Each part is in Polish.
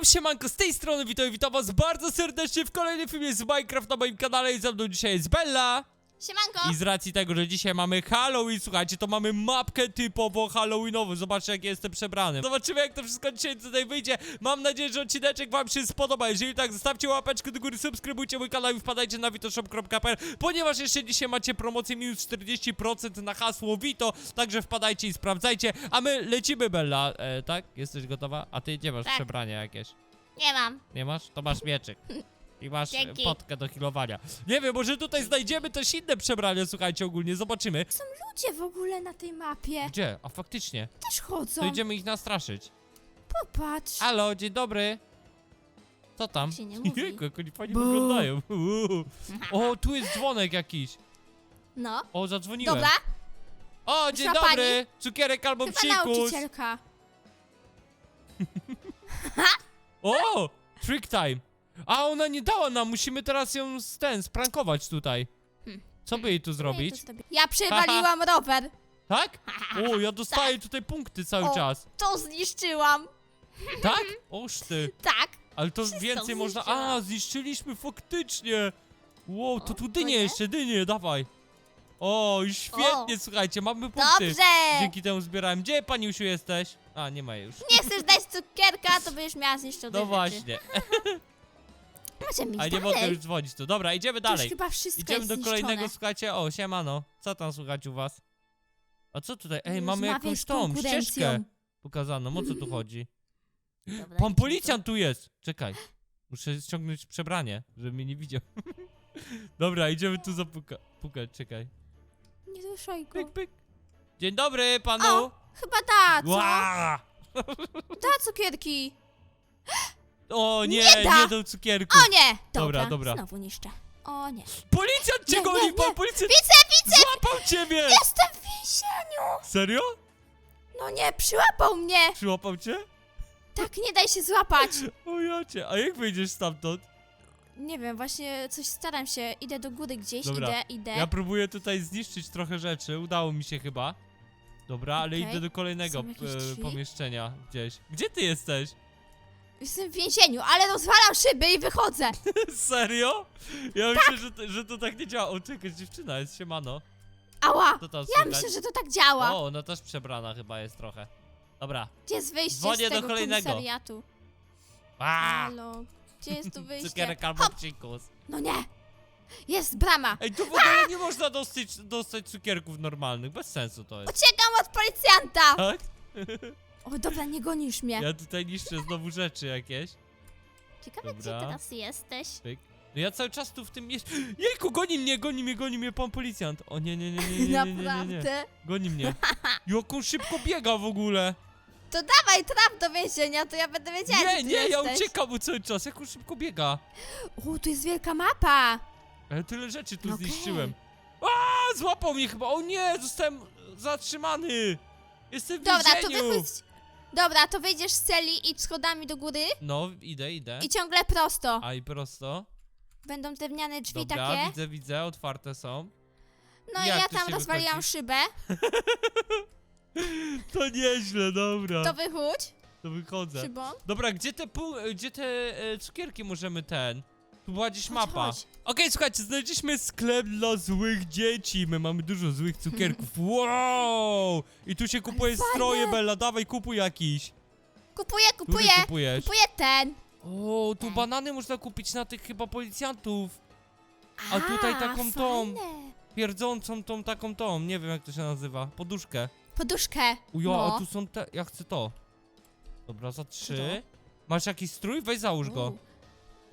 Yo, siemanko, z tej strony witam, witam was bardzo serdecznie w kolejnym filmie z Minecraft na moim kanale. I ze mną dzisiaj jest Bella Siemanko! I z racji tego, że dzisiaj mamy Halloween, słuchajcie, to mamy mapkę typowo Halloweenową Zobaczcie jak jestem przebrany Zobaczymy jak to wszystko dzisiaj tutaj wyjdzie Mam nadzieję, że odcineczek wam się spodoba Jeżeli tak, zostawcie łapeczkę do góry, subskrybujcie mój kanał i wpadajcie na vitoshop.pl Ponieważ jeszcze dzisiaj macie promocję minus 40% na hasło Vito Także wpadajcie i sprawdzajcie A my lecimy Bella, e, tak? Jesteś gotowa? A ty nie masz Tak. przebrania jakieś Nie mam. nie masz? To masz mieczyk. I masz Dzięki. potkę do healowania. Nie wiem, może tutaj znajdziemy też inne przebrania, słuchajcie, ogólnie, zobaczymy. Są ludzie w ogóle na tej mapie. Gdzie? A faktycznie. Też chodzą. To idziemy ich nastraszyć. Popatrz. Halo, dzień dobry. Co tam? się nie mówi. Jejku, jak oni fajnie Bu. wyglądają. Uuu. O, tu jest dzwonek jakiś. No. O, zadzwoniłem. Dobra. O, dzień Wyszła dobry. Cukierek albo Chyba psikus. nauczycielka. O, trick time. A ona nie dała nam, musimy teraz ją z ten, sprankować tutaj. Hmm. Co by jej tu zrobić? Ja, ja przewaliłam rower. Tak? O, ja dostaję tutaj punkty cały O. czas. To zniszczyłam. Tak? Oż ty. Tak. Ale to Wszystko więcej można... A, zniszczyliśmy faktycznie. Wow, to O, tu dynie nie? jeszcze, dynie, dawaj. O, świetnie, słuchajcie, mamy punkty. Dobrze. Dzięki temu zbierałem. Gdzie, paniusiu, jesteś? A, nie ma jej już. Nie chcesz dać cukierka, to będziesz miała zniszczone No rzeczy. właśnie. Możemy iść A nie dalej. mogę już dzwonić tu. Dobra, idziemy To już dalej. chyba wszystko Idziemy jest do zniszczone. kolejnego, słuchajcie. O, siemano. Co tam słychać u was? A co tutaj? Ej, mamy Rozmawiaj jakąś z tą konkurencją. ścieżkę pokazaną. O co tu chodzi? Dobra, Pan policjant tu jest! Czekaj. Muszę ściągnąć przebranie, żeby mnie nie widział. Dobra, idziemy tu zapukać. Pukać, czekaj. Nie ruszaj go. Pyk, pyk. Dzień dobry panu! O, chyba da, co? Ła! Da cukierki. O nie, Nie da. nie do cukierku. O nie. Dobra, dobra. Znowu niszczę. O nie. Policjant cię Nie, goni, nie, pan nie. policjant Widzę, widzę. złapał ciebie! Jestem w więzieniu. Serio? No nie, przyłapał mnie. Przyłapał cię? Tak, nie daj się złapać. O ja cię, a jak wyjdziesz stamtąd? Nie wiem, właśnie coś staram się. Idę do góry gdzieś, Dobra, idę, idę. Ja próbuję tutaj zniszczyć trochę rzeczy, udało mi się chyba. Dobra, ale Okej. idę do kolejnego Są jakieś e, drzwi? pomieszczenia gdzieś. Gdzie ty jesteś? Jestem w więzieniu, ale rozwalam szyby i wychodzę. Serio? Ja Tak. myślę, że to, że to tak nie działa. O, czekaj, dziewczyna jest, siemano. Ała. Co tam Ja słychać? myślę, że to tak działa. O, ona też przebrana chyba jest trochę. Dobra. Gdzie jest wyjście Dzwonię z do tego kolejnego. komisariatu? A! Halo, gdzie jest tu wyjście? Cukierek albo psikus. No nie. Jest brama. Ej, tu w ogóle nie można dostać, dostać cukierków normalnych, bez sensu to jest. Uciekam od policjanta. Tak? O, dobra, nie gonisz mnie. Ja tutaj niszczę znowu rzeczy jakieś. Ciekawe, gdzie Dobra. teraz jesteś. Pyk. No ja cały czas tu w tym mieście... Jejku, goni mnie, goni mnie, goni mnie pan policjant. O nie, nie, nie, nie, nie, nie, nie, nie, nie. Naprawdę? Goni mnie. Jak on szybko biega w ogóle. To dawaj, traf do więzienia, to ja będę wiedziała, Nie, gdzie ty nie, ja jesteś. uciekam mu cały czas, jak on szybko biega. O, tu jest wielka mapa. Ale tyle rzeczy tu Okej. zniszczyłem. A, złapał mnie chyba. O nie, zostałem zatrzymany. Jestem w Dobra, to więzieniu. wychodź. Dobra, to wyjdziesz z celi i schodami do góry No, idę, idę. i ciągle prosto. A i prosto. Będą drewniane drzwi Dobra, takie. widzę, widzę, otwarte są. No i Jak ja tu tam się rozwaliłam wychodzi? szybę. To nieźle, dobra. To wychódź, To wychodzę. szybą. Dobra, gdzie te, pół, gdzie te e, cukierki możemy ten? Była gdzieś Chodź, mapa. chodź. Okej, słuchajcie, znaleźliśmy sklep dla złych dzieci. My mamy dużo złych cukierków. Wow! I tu się kupuje fajne. stroje, Bella, dawaj, kupuj jakiś. Kupuję, Który kupuję. kupujesz? Kupuję ten. O, tu banany można kupić na tych chyba policjantów. A tutaj taką tą- fajne. Pierdzącą tą taką tą, nie wiem jak to się nazywa, poduszkę. Poduszkę. Ujo, no. a tu są te, ja chcę to. Dobra, za trzy. Masz jakiś strój? Weź załóż go. U.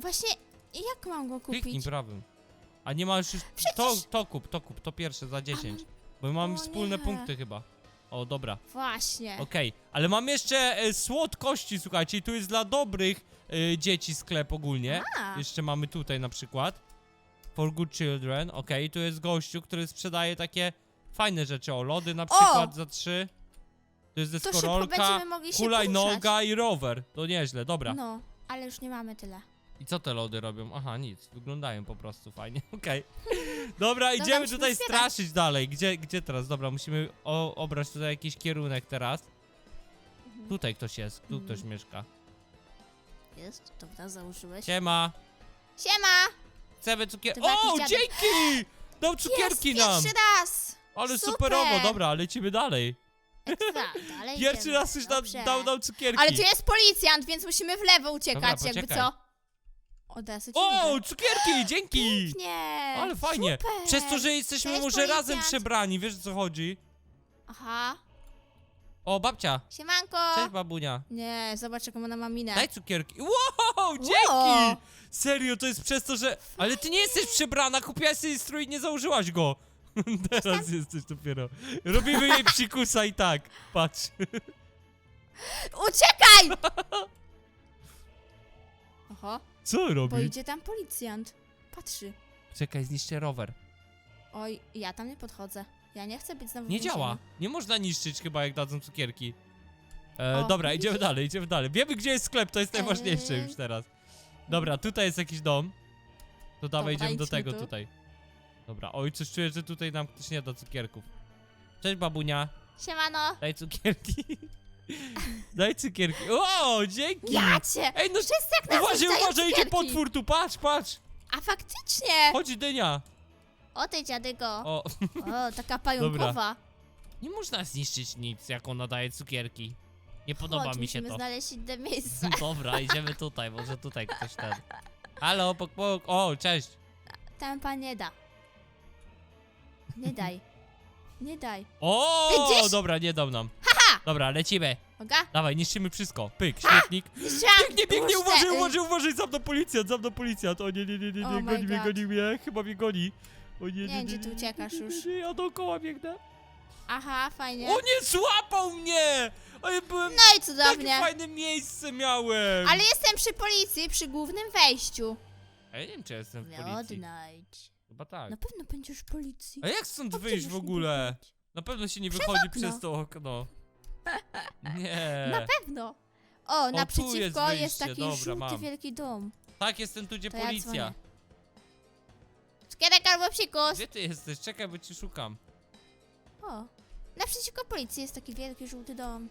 Właśnie, jak mam go Kliknij kupić? prawym. A nie masz już... To, Przecież- to kup, to kup, to pierwsze za 10. Bo my mamy O wspólne nie. punkty chyba. O, dobra, Właśnie. okej. Ale mam jeszcze e, słodkości, słuchajcie, i tu jest dla dobrych e, dzieci sklep ogólnie. A, Jeszcze mamy tutaj na przykład. For good children, okej, tu jest gościu, który sprzedaje takie fajne rzeczy, o, lody na przykład za 3. To jest to deskorolka, się hulajnoga i rower. To nieźle, dobra. No, ale już nie mamy tyle. I co te lody robią? Aha, nic. Wyglądają po prostu fajnie. Okej. Dobra, idziemy No musimy tutaj zbierać. straszyć dalej. Gdzie, gdzie teraz? Dobra, musimy o, obrać tutaj jakiś kierunek teraz. Mhm. Tutaj ktoś jest, tu ktoś Mhm. mieszka. Jest, dobra, założyłeś. Siema. Siema! Chcemy cukier... O, dziadek. dzięki! Dał cukierki Jest, nam! pierwszy raz! Ale Super. superowo, dobra, lecimy dalej. Ekstra, dalej Pierwszy idziemy. raz już nam Dobrze. dał nam cukierki. Ale tu jest policjant, więc musimy w lewo uciekać, Dobra, jakby poczekaj. co. Od razu ci O, mówię. cukierki, dzięki! Nie, Ale fajnie. Super. Przez to, że jesteśmy Cześć, może razem przebrani, wiesz o co chodzi? Aha, O, babcia. Siemanko! Cześć, babunia. nie, zobacz jaką ona ma minę. Daj cukierki. Wow, dzięki! Wow. Serio, to jest przez to, że... Ale ty nie jesteś przebrana, kupiłaś sobie strój i nie założyłaś go. Teraz jesteś dopiero. Robimy jej psikusa i tak. Patrz. Uciekaj! Oho, Co bo robi? idzie tam policjant. Patrzy. Czekaj, zniszczę rower. Oj, ja tam nie podchodzę. Ja nie chcę być znowu Nie więzieniu. działa. Nie można niszczyć chyba jak dadzą cukierki. E, O, dobra, widzisz? idziemy dalej, idziemy dalej. Wiemy gdzie jest sklep, to jest najważniejsze Eee. już teraz. Dobra, tutaj jest jakiś dom. To dawaj Dobra, idziemy do idźmy tego tu. tutaj. Dobra, oj, coś czuję, że tutaj nam ktoś nie da cukierków. Cześć babunia, Siemano! daj cukierki. daj cukierki. O, dzięki! Ja cię! Ej, no Wszyscy jak nas uważaj, rzucają uważaj, idzie cukierki. potwór tu, patrz, patrz! A faktycznie! Chodź dynia. O ty dziadygo! O, O, taka pająkowa. nie można zniszczyć nic, jak ona daje cukierki. Nie podoba Chodź, mi się musimy to. znaleźć inne miejsce. Dobra, idziemy tutaj, może tutaj ktoś ten. Halo, pok, pok. O, cześć. Tam pan nie da. Nie daj. Nie daj. O, Widzisz? dobra, nie dam nam. Dobra, lecimy. Oga? Dawaj, niszczymy wszystko. Pyk, śmietnik. Zniszczyłam Biegnie, biegnie, puszczę, uważaj, uważaj, uważaj, za mną policjant, za mną policjant. O nie, nie, nie, nie, Oh nie, my goni mnie, God. goni mnie, chyba mnie goni. O nie, nie, Nie nie, wiem, gdzie ty uciekasz nie, już. Nie, ja dookoła biegnę. Aha, fajnie. O nie, złapał mnie! A ja byłem No i cudownie. takie fajne miejsce miałem. Ale jestem przy policji, przy głównym wejściu. A ja nie wiem, czy ja jestem w policji. Midnight. Chyba tak. Na pewno będziesz w policji. A jak stąd wyjść w ogóle? Na pewno się nie wychodzi okno. przez to okno. Nie. Na pewno. O, tu naprzeciwko jest jest, wyjście, taki dobra, żółty mam. wielki dom. Tak, jestem tu, gdzie To ja policja. dzwonię. Cukierek albo psikus! Gdzie ty jesteś? Czekaj, bo ci szukam. O. Naprzeciwko policji jest taki wielki żółty dom.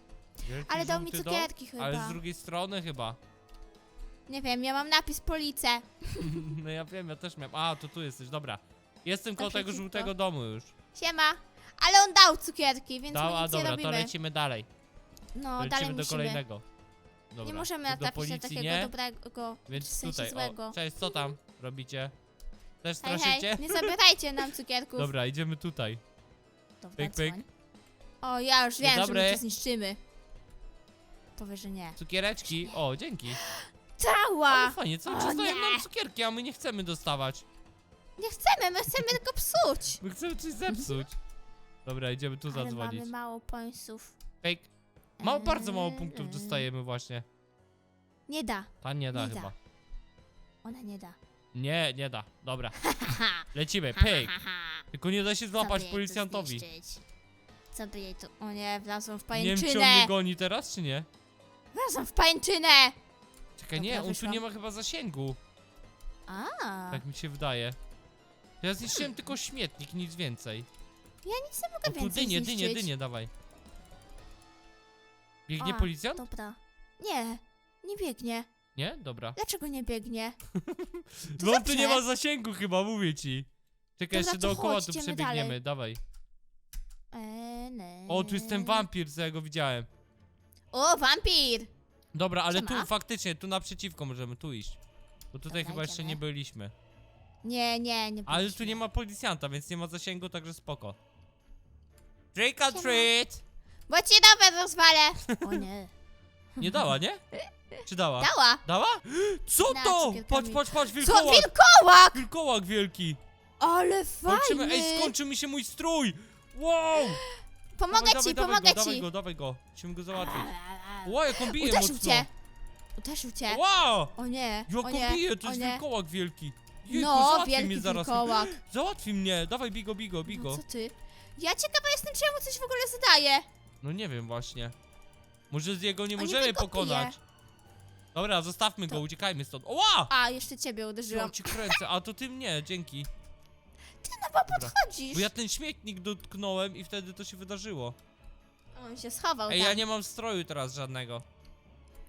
Wielki Ale dał mi żółty dom? cukierki chyba. Ale z drugiej strony chyba. Nie wiem, ja mam napis police. No ja wiem, ja też miałem. A, to tu jesteś, dobra. Jestem koło tego Naprzeciwko. żółtego domu już. Siema. Ale on dał cukierki, więc Dał, my a nic nie dobra, robimy. to lecimy dalej. No, lecimy dalej do musimy. kolejnego. Dobra. Nie możemy tu do na policji takiego nie, dobrego, w Więc sensie tutaj, złego. o, cześć, co tam robicie? Też Hej, straszycie? hej, nie zabierajcie nam cukierków. Dobra, idziemy tutaj. Dobra, pyk, pyk. dzwoń. O, ja już wiem, że dobry. my to zniszczymy. Powie, że nie. Cukiereczki, o, dzięki. Cała! Ale fajnie, cały O czas dają nie. nam cukierki, a my nie chcemy dostawać. Nie chcemy, my chcemy tylko psuć. My chcemy coś zepsuć. Dobra, idziemy tu Ale zadzwonić. mamy mało pońców. Fake. Mało, bardzo mało Eee, punktów eee. dostajemy właśnie. Nie da, Ta nie da Nie da. chyba. ona nie da. Nie, nie da. Dobra, Haha! lecimy, pyk. Tylko nie da się złapać policjantowi. Co by jej tu... O nie, wlazłam w Nie wiem, czy on pajęczynę. mnie goni teraz, czy nie? Wlazłam w pajęczynę. Czekaj, Dobra, nie, on tu wyszłam. nie ma chyba zasięgu. A, Tak mi się wydaje. Ja zniszczyłem tylko śmietnik, nic więcej. Ja nic nie O, mogę tu więcej dynie, zniszczyć. dynie, dynie, dawaj. Biegnie A, policjant? Dobra. Nie, nie biegnie. Nie? Dobra. Dlaczego nie biegnie? No on tu nie ma zasięgu chyba, mówię ci. Czekaj, Dobra, jeszcze to dookoła chodź, tu idziemy przebiegniemy, dalej. dawaj. Eee, nie. O, tu jest ten wampir, co ja go widziałem. O, wampir! Dobra, ale tu faktycznie, tu naprzeciwko możemy tu iść. Bo tutaj Dobra, chyba jeszcze idziemy. nie byliśmy. Nie, nie, nie Ale tu nie ma policjanta, więc nie ma zasięgu, także spoko. Trick or treat! Bo ci nawet rozwalę! O nie. Nie dała, nie? Czy dała? Dała! Dała? Co Na to? cukierkami. Patrz, patrz, patrz, Co, wilkołak! wilkołak! Wilkołak wielki! Ale Kończymy, fajny! ej, skończył mi się mój strój! Wow! Pomogę dawaj, ci, dawaj, pomogę go, Dawaj ci! go, dawaj go. Musimy go załatwić. Wow, jak on bije Uderzył mocno. cię! Uderzył cię! Wow! O nie, Jak o on nie, bije, to o jest nie. wilkołak wielki. Jejku, No, załatwi wielki mnie zaraz. wilkołak. Załatwi mnie, dawaj bigo, bigo, bigo. No co ty? Ja ciekawa jestem, czy ja mu coś w ogóle zadaję. No nie wiem właśnie. Może z jego nie możemy pokonać. Dobra, zostawmy go, To- uciekajmy stąd. Oła! A, jeszcze ciebie Ja uderzyłam. kręcę, a to ty mnie, dzięki. Ty no bo podchodzisz. Bo ja ten śmietnik dotknąłem i wtedy to się wydarzyło. On się schował Ej, tam. ja nie mam stroju teraz żadnego.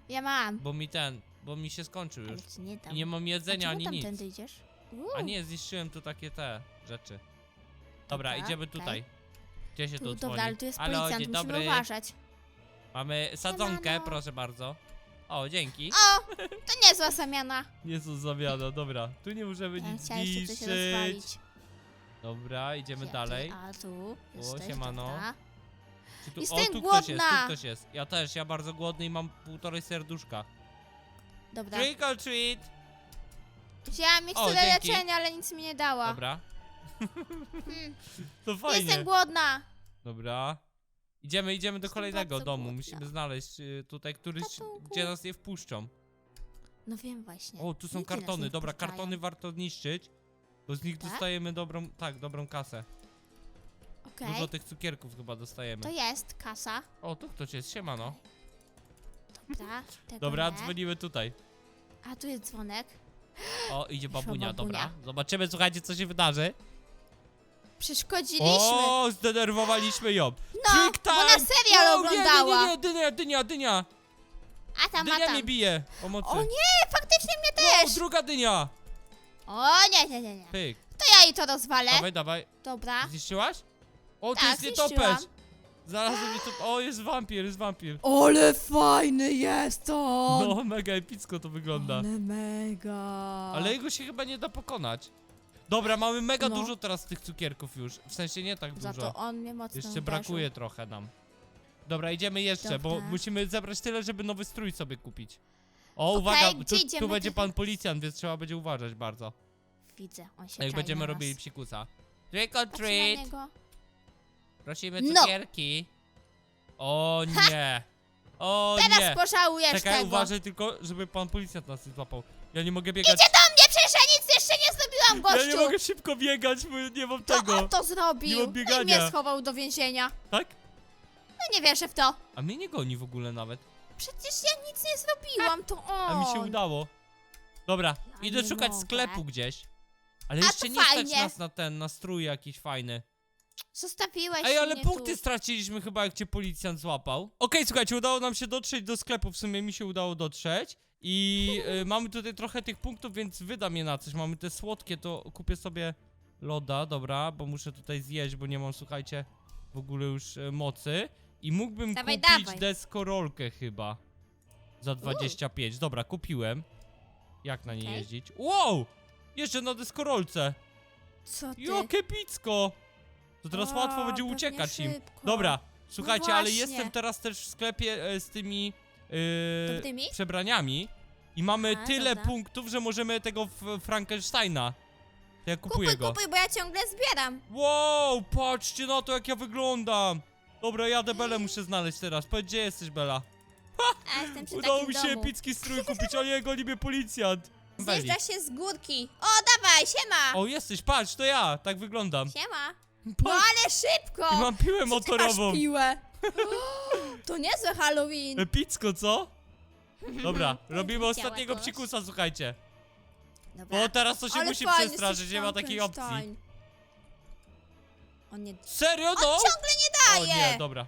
Ja mam. Bo mi ten. bo mi się skończył już. Ale ci nie dam. I nie mam A jedzenia czemu ani nic. tamtędy idziesz? Uuu, A nie, zniszczyłem tu takie te rzeczy. Dobra, Dobra, idziemy tutaj. Gdzie się tu tu, dzwoni? dobra, ale tu jest Halo, policjant, dzień musimy dobry. uważać. Mamy sadzonkę, Siemano. proszę bardzo. O, dzięki. O, to niezła zamiana. Jezus zawiada, dobra. Tu nie możemy Ja nic chciałem jeszcze coś zniszczyć. rozwalić. Dobra, idziemy Gdzie dalej. A tu O, jesteś, siemano. dobra. Czy tu, Jestem o, tu ktoś jest, tu głodna. ktoś jest. Ja też, ja bardzo głodny i mam półtorej serduszka. Dobra. Trick or treat! Wzięłam O, miksturę dzięki. leczenia, ale nic mi nie dała. Dobra, Hmm. to fajnie. Jestem głodna. Dobra. Idziemy, idziemy do Jestem kolejnego bardzo domu. głodna. Musimy znaleźć y, tutaj któryś, gdzie nas nie wpuszczą. No wiem właśnie. O, tu są nas kartony. nie Dobra, wpuszczają. kartony warto zniszczyć, bo z nich Tak? dostajemy dobrą, tak, dobrą kasę. Okej. Dużo tych cukierków chyba dostajemy. To jest kasa. O, tu ktoś jest, siemano. Dobra. Tego Dobra, nie. dzwonimy tutaj. A tu jest dzwonek. O, idzie babunia, babunia. dobra. Zobaczymy, słuchajcie, co się wydarzy. Przeszkodziliśmy. O, zdenerwowaliśmy ją. no, Trick bo time! na serial Wow, oglądała. Nie, nie, nie, dynia, dynia, dynia. A tam, a Dynia tam. mnie bije. Pomocy. O nie, faktycznie mnie Wow, też. druga dynia. O nie, nie, nie, nie. Pyk. To ja jej to rozwalę. Dawaj, dawaj. Dobra. Zniszczyłaś? O, to Tak, jest zniszczyłam. nietoperz. Znalazłem nietoperz. O, jest wampir, jest wampir. Ale fajny jest on! No, mega epicko to wygląda. Ale mega! Ale jego się chyba nie da pokonać. Dobra, mamy mega No. dużo teraz tych cukierków już. W sensie nie tak Za dużo. to on mnie mocno Jeszcze uderzył. brakuje trochę nam. Dobra, idziemy jeszcze, bo Dobra. musimy zebrać tyle, żeby nowy strój sobie kupić. O, Okej, uwaga, gdzie tu, idziemy tu będzie pan policjant, więc trzeba będzie uważać bardzo. Widzę, on się Jak czai będziemy na robili psikusa. Trick or Patrzę na treat! niego. Prosimy No. cukierki. O nie! O Teraz nie! pożałujesz Czekaj, tego. uważaj tylko, żeby pan policjant nas nie złapał. Ja nie mogę biegać. Idzie do mnie, przecież ja zrobiłam, Ja nie gościu. mogę szybko biegać, bo nie mam to tego. on to zrobił. Nie No i mnie schował do więzienia. Tak? No nie wierzę w to. A mnie nie goni w ogóle nawet. Przecież ja nic nie zrobiłam, to on. A mi się udało. Dobra, Ja idę nie szukać mogę. sklepu gdzieś. Ale A jeszcze to nie stać fajnie. nas na ten, na strój jakiś fajny. Zostawiłeś Ej, ale mnie punkty tu. straciliśmy chyba, jak cię policjant złapał. Okej, słuchajcie, udało nam się dotrzeć do sklepu, w sumie mi się udało dotrzeć. I y, mamy tutaj trochę tych punktów, więc wydam je na coś. Mamy te słodkie, to kupię sobie loda, dobra, bo muszę tutaj zjeść, bo nie mam, słuchajcie, w ogóle już y, mocy. I mógłbym Dawaj, kupić dawaj. deskorolkę chyba. Za 25. Dobra, kupiłem. Jak na niej Okej. jeździć? Wow! Jeszcze na deskorolce. Co ty? Jak epicko! To teraz O, łatwo będzie pewnie uciekać im. szybko. Dobra, słuchajcie, ale właśnie. jestem teraz też w sklepie e, z tymi Dobrymi? przebraniami i mamy A, tyle dobra. punktów, że możemy tego w Frankensteina. To ja kupuję Kupuj, go. kupuj, bo ja ciągle zbieram. Wow, patrzcie na to, jak ja wyglądam. Dobra, jadę Belę muszę znaleźć teraz. Powiedz, gdzie jesteś, Bela? A jestem przy Udało takim mi się domu. epicki strój kupić, o nie, goni mnie policjant. Beli. Zjeżdża się z górki. O, dawaj, siema. O, jesteś, patrz, to ja, tak wyglądam. Siema. No Patrz, ale szybko. i mam piłę Co ty motorową. masz piłę? to niezłe Halloween. Epicko, co? Dobra, robimy Chciała ostatniego coś. psikusa, słuchajcie. Dobra. Bo teraz to się Ale musi fajny przestraszyć, nie ma takiej opcji. Frankenstein. On nie... Serio, On no? ciągle nie O daje. nie, dobra.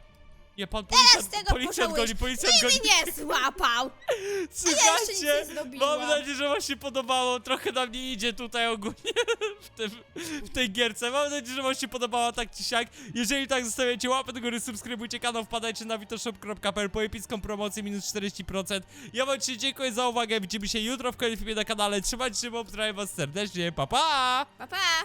Nie, pan Teraz policjant, tego policjant goni, policjant goni. mnie złapał. jeszcze nic Słuchajcie, nie zrobiłam. mam nadzieję, że wam się podobało. Trochę nam nie idzie tutaj ogólnie w, tym, w tej gierce. Mam nadzieję, że wam się podobała tak czy siak. Jeżeli tak, zostawiacie łapę do góry, subskrybujcie kanał, wpadajcie na witoshop.pl po epicką promocję minus 40%. Ja wam dzisiaj dziękuję za uwagę. Widzimy się jutro w kolejnym filmie na kanale. Trzymajcie się, bo pozdrawiam was serdecznie. Pa, pa! Pa, pa.